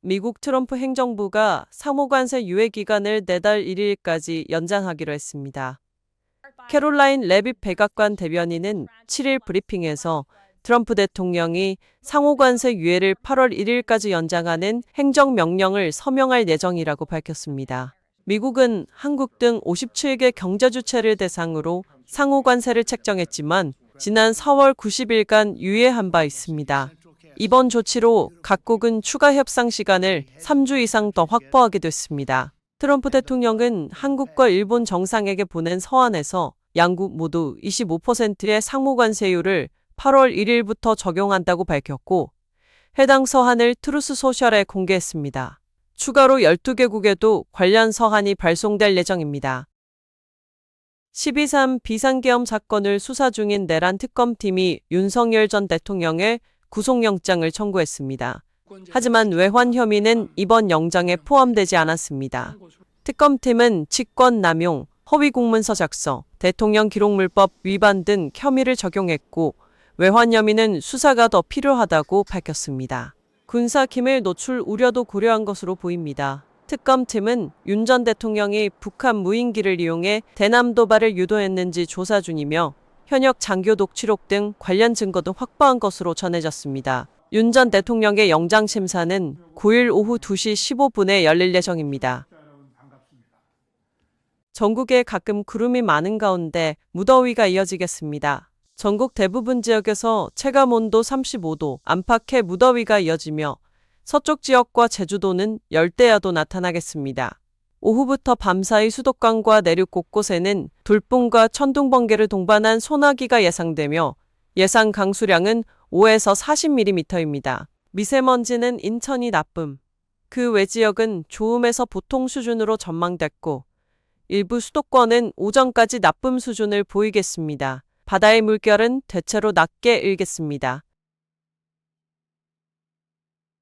미국 트럼프 행정부가 상호관세 유예 기간을 내달 1일까지 연장하기로 했습니다. 캐롤라인 레빗 백악관 대변인은 7일 브리핑에서 트럼프 대통령이 상호관세 유예를 8월 1일까지 연장하는 행정명령을 서명할 예정이라고 밝혔습니다. 미국은 한국 등 57개 경제주체를 대상으로 상호관세를 책정했지만 지난 4월 90일간 유예한 바 있습니다. 이번 조치로 각국은 추가 협상 시간을 3주 이상 더 확보하게 됐습니다. 트럼프 대통령은 한국과 일본 정상에게 보낸 서한에서 양국 모두 25%의 상호관세율을 8월 1일부터 적용한다고 밝혔고 해당 서한을 트루스 소셜에 공개했습니다. 추가로 12개국에도 관련 서한이 발송될 예정입니다. 12.3 비상계엄 사건을 수사 중인 내란 특검팀이 윤석열 전 대통령의 구속영장을 청구했습니다. 하지만 외환 혐의는 이번 영장에 포함되지 않았습니다. 특검팀은 직권 남용, 허위 공문서 작성, 대통령 기록물법 위반 등 혐의를 적용했고 외환 혐의는 수사가 더 필요하다고 밝혔습니다. 군사 기밀 노출 우려도 고려한 것으로 보입니다. 특검팀은 윤 전 대통령이 북한 무인기를 이용해 대남 도발을 유도했는지 조사 중이며 현역 장교 녹취록 등 관련 증거도 확보한 것으로 전해졌습니다. 윤 전 대통령의 영장 심사는 9일 오후 2시 15분에 열릴 예정입니다. 전국에 가끔 구름이 많은 가운데 무더위가 이어지겠습니다. 전국 대부분 지역에서 체감 온도 35도 안팎의 무더위가 이어지며 서쪽 지역과 제주도는 열대야도 나타나겠습니다. 오후부터 밤사이 수도권과 내륙 곳곳에는 돌풍과 천둥 번개를 동반한 소나기가 예상되며 예상 강수량은 5에서 40mm입니다. 미세먼지는 인천이 나쁨, 그 외 지역은 좋음에서 보통 수준으로 전망됐고 일부 수도권은 오전까지 나쁨 수준을 보이겠습니다. 바다의 물결은 대체로 낮게 일겠습니다.